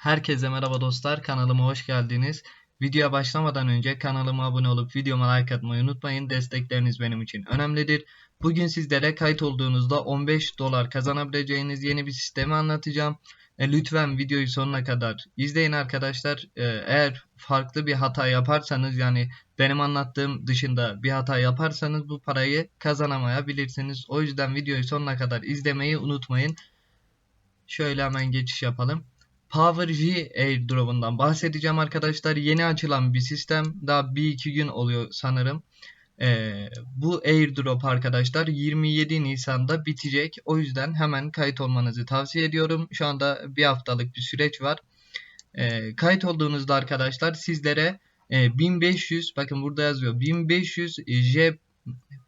Herkese merhaba dostlar, kanalıma hoş geldiniz. Videoya başlamadan önce kanalıma abone olup videoma like atmayı unutmayın. Destekleriniz benim için önemlidir. Bugün sizlere kayıt olduğunuzda 15 dolar kazanabileceğiniz yeni bir sistemi anlatacağım. E, lütfen videoyu sonuna kadar izleyin arkadaşlar. E, eğer farklı bir hata yaparsanız yani benim anlattığım dışında bir hata yaparsanız bu parayı kazanamayabilirsiniz. O yüzden videoyu sonuna kadar izlemeyi unutmayın. Şöyle hemen geçiş yapalım. Power G airdrop'undan bahsedeceğim arkadaşlar. Yeni açılan bir sistem. Daha 1-2 gün oluyor sanırım. Ee, bu airdrop arkadaşlar 27 Nisan'da bitecek. O yüzden hemen kayıt olmanızı tavsiye ediyorum. Şu anda bir haftalık bir süreç var. Ee, kayıt olduğunuzda arkadaşlar sizlere e, 1500 bakın burada yazıyor 1500 J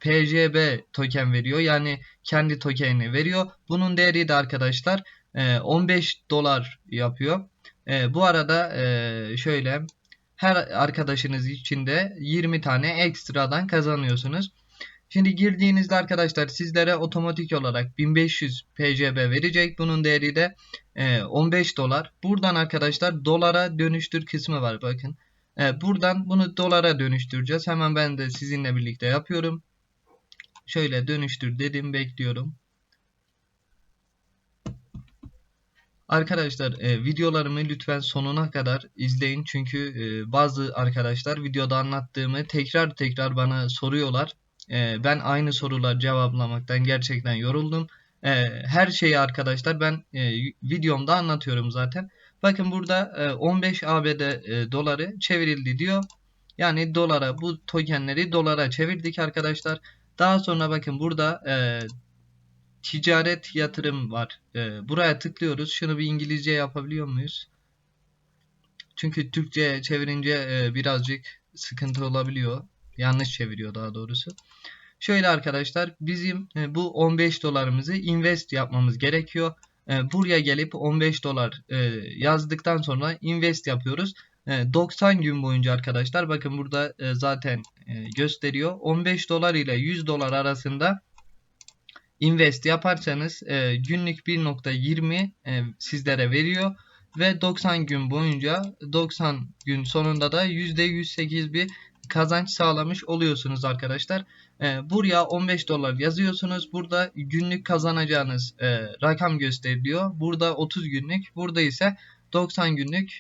PJB token veriyor. Yani kendi tokenini veriyor. Bunun değeri de arkadaşlar e, 15 dolar yapıyor. E, bu arada e, şöyle her arkadaşınız için de 20 tane ekstradan kazanıyorsunuz. Şimdi girdiğinizde arkadaşlar sizlere otomatik olarak 1500 PCB verecek. Bunun değeri de e, 15 dolar. Buradan arkadaşlar dolara dönüştür kısmı var bakın. E, buradan bunu dolara dönüştüreceğiz. Hemen ben de sizinle birlikte yapıyorum. Şöyle dönüştür dedim bekliyorum. Arkadaşlar e, videolarımı lütfen sonuna kadar izleyin çünkü e, bazı arkadaşlar videoda anlattığımı tekrar tekrar bana soruyorlar. E, ben aynı sorular cevaplamaktan gerçekten yoruldum. E, her şeyi arkadaşlar ben e, videomda anlatıyorum zaten. Bakın burada e, 15 ABD e, doları çevrildi diyor. Yani dolara bu tokenleri dolara çevirdik arkadaşlar. Daha sonra bakın burada e, ticaret yatırım var. E, buraya tıklıyoruz. Şunu bir İngilizce yapabiliyor muyuz? Çünkü Türkçe çevirince e, birazcık sıkıntı olabiliyor. Yanlış çeviriyor daha doğrusu. Şöyle arkadaşlar bizim e, bu 15 dolarımızı invest yapmamız gerekiyor. E, buraya gelip 15 dolar e, yazdıktan sonra invest yapıyoruz. 90 gün boyunca arkadaşlar bakın burada zaten gösteriyor. 15 dolar ile 100 dolar arasında invest yaparsanız günlük 1.20 sizlere veriyor ve 90 gün boyunca 90 gün sonunda da %108 bir kazanç sağlamış oluyorsunuz arkadaşlar. Buraya 15 dolar yazıyorsunuz. Burada günlük kazanacağınız rakam gösteriliyor. Burada 30 günlük. Burada ise 90 günlük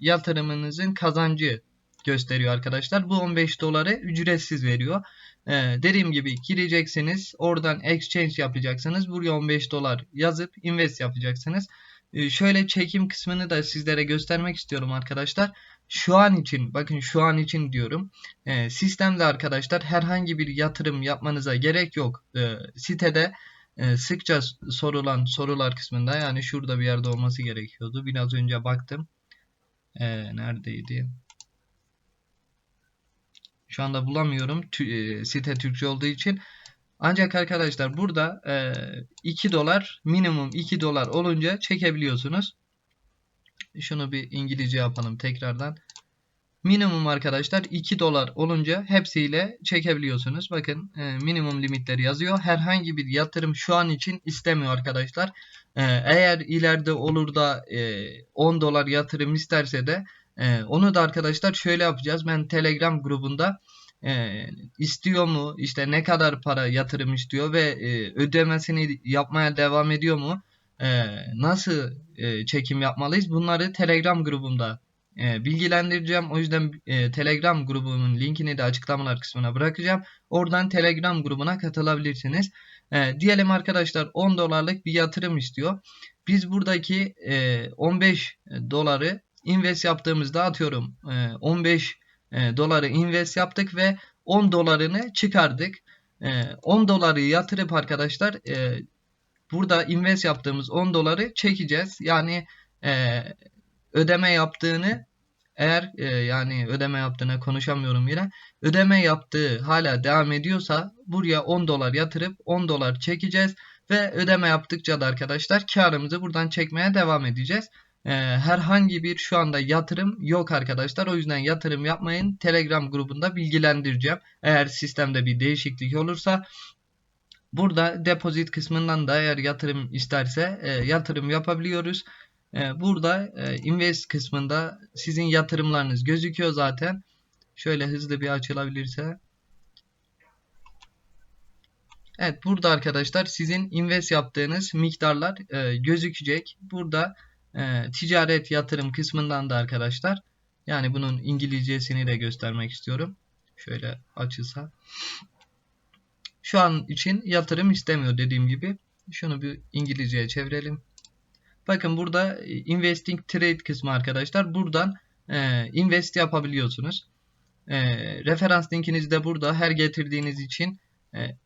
yatırımınızın kazancı gösteriyor arkadaşlar. Bu 15 doları ücretsiz veriyor. Ee, dediğim gibi gireceksiniz. Oradan exchange yapacaksınız. Buraya 15 dolar yazıp invest yapacaksınız. Ee, şöyle çekim kısmını da sizlere göstermek istiyorum arkadaşlar. Şu an için bakın şu an için diyorum. E, sistemde arkadaşlar herhangi bir yatırım yapmanıza gerek yok. E, sitede e, sıkça sorulan sorular kısmında yani şurada bir yerde olması gerekiyordu. Biraz önce baktım. E, neredeydi? Şu anda bulamıyorum. Tü, e, site Türkçe olduğu için. Ancak arkadaşlar burada e, 2 dolar minimum 2 dolar olunca çekebiliyorsunuz. Şunu bir İngilizce yapalım tekrardan. Minimum arkadaşlar 2 dolar olunca hepsiyle çekebiliyorsunuz. Bakın e, minimum limitleri yazıyor. Herhangi bir yatırım şu an için istemiyor arkadaşlar. E, eğer ileride olur da e, 10 dolar yatırım isterse de e, onu da arkadaşlar şöyle yapacağız. Ben Telegram grubunda e, istiyor mu işte ne kadar para yatırım istiyor ve e, ödemesini yapmaya devam ediyor mu? E, nasıl e, çekim yapmalıyız? Bunları Telegram grubumda e, bilgilendireceğim. O yüzden e, Telegram grubumun linkini de açıklamalar kısmına bırakacağım. Oradan Telegram grubuna katılabilirsiniz. E, diyelim arkadaşlar 10 dolarlık bir yatırım istiyor. Biz buradaki e, 15 doları invest yaptığımızda atıyorum e, 15 e, doları invest yaptık ve 10 dolarını çıkardık. E, 10 doları yatırıp arkadaşlar e, burada invest yaptığımız 10 doları çekeceğiz. Yani e, ödeme yaptığını eğer e, yani ödeme yaptığına konuşamıyorum yine. Ödeme yaptığı hala devam ediyorsa buraya 10 dolar yatırıp 10 dolar çekeceğiz. Ve ödeme yaptıkça da arkadaşlar karımızı buradan çekmeye devam edeceğiz. E, herhangi bir şu anda yatırım yok arkadaşlar. O yüzden yatırım yapmayın. Telegram grubunda bilgilendireceğim. Eğer sistemde bir değişiklik olursa Burada depozit kısmından da eğer yatırım isterse e, yatırım yapabiliyoruz. E, burada e, invest kısmında sizin yatırımlarınız gözüküyor zaten. Şöyle hızlı bir açılabilirse. Evet burada arkadaşlar sizin invest yaptığınız miktarlar e, gözükecek. Burada e, ticaret yatırım kısmından da arkadaşlar yani bunun İngilizcesini de göstermek istiyorum. Şöyle açılsa. Şu an için yatırım istemiyor dediğim gibi. Şunu bir İngilizceye çevirelim. Bakın burada e, investing trade kısmı arkadaşlar. Buradan e, invest yapabiliyorsunuz. E, referans linkiniz de burada. Her getirdiğiniz için e,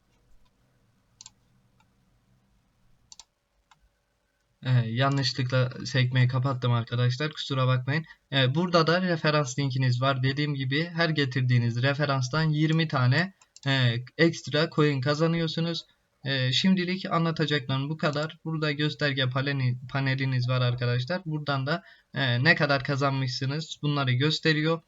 e, yanlışlıkla sekmeyi kapattım arkadaşlar. Kusura bakmayın. E, burada da referans linkiniz var. Dediğim gibi her getirdiğiniz referanstan 20 tane e, ekstra coin kazanıyorsunuz. E, şimdilik anlatacaklarım bu kadar. Burada gösterge paneli, paneliniz var arkadaşlar. Buradan da e, ne kadar kazanmışsınız bunları gösteriyor.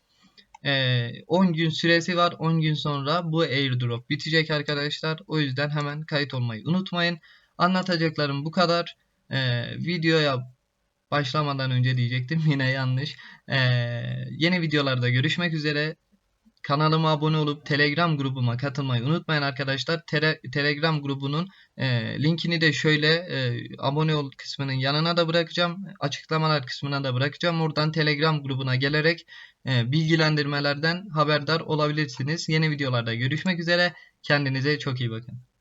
E, 10 gün süresi var. 10 gün sonra bu airdrop bitecek arkadaşlar. O yüzden hemen kayıt olmayı unutmayın. Anlatacaklarım bu kadar. E, videoya başlamadan önce diyecektim yine yanlış. E, yeni videolarda görüşmek üzere. Kanalıma abone olup Telegram grubuma katılmayı unutmayın arkadaşlar. Tele, Telegram grubunun e, linkini de şöyle e, abone ol kısmının yanına da bırakacağım. Açıklamalar kısmına da bırakacağım. Oradan Telegram grubuna gelerek e, bilgilendirmelerden haberdar olabilirsiniz. Yeni videolarda görüşmek üzere. Kendinize çok iyi bakın.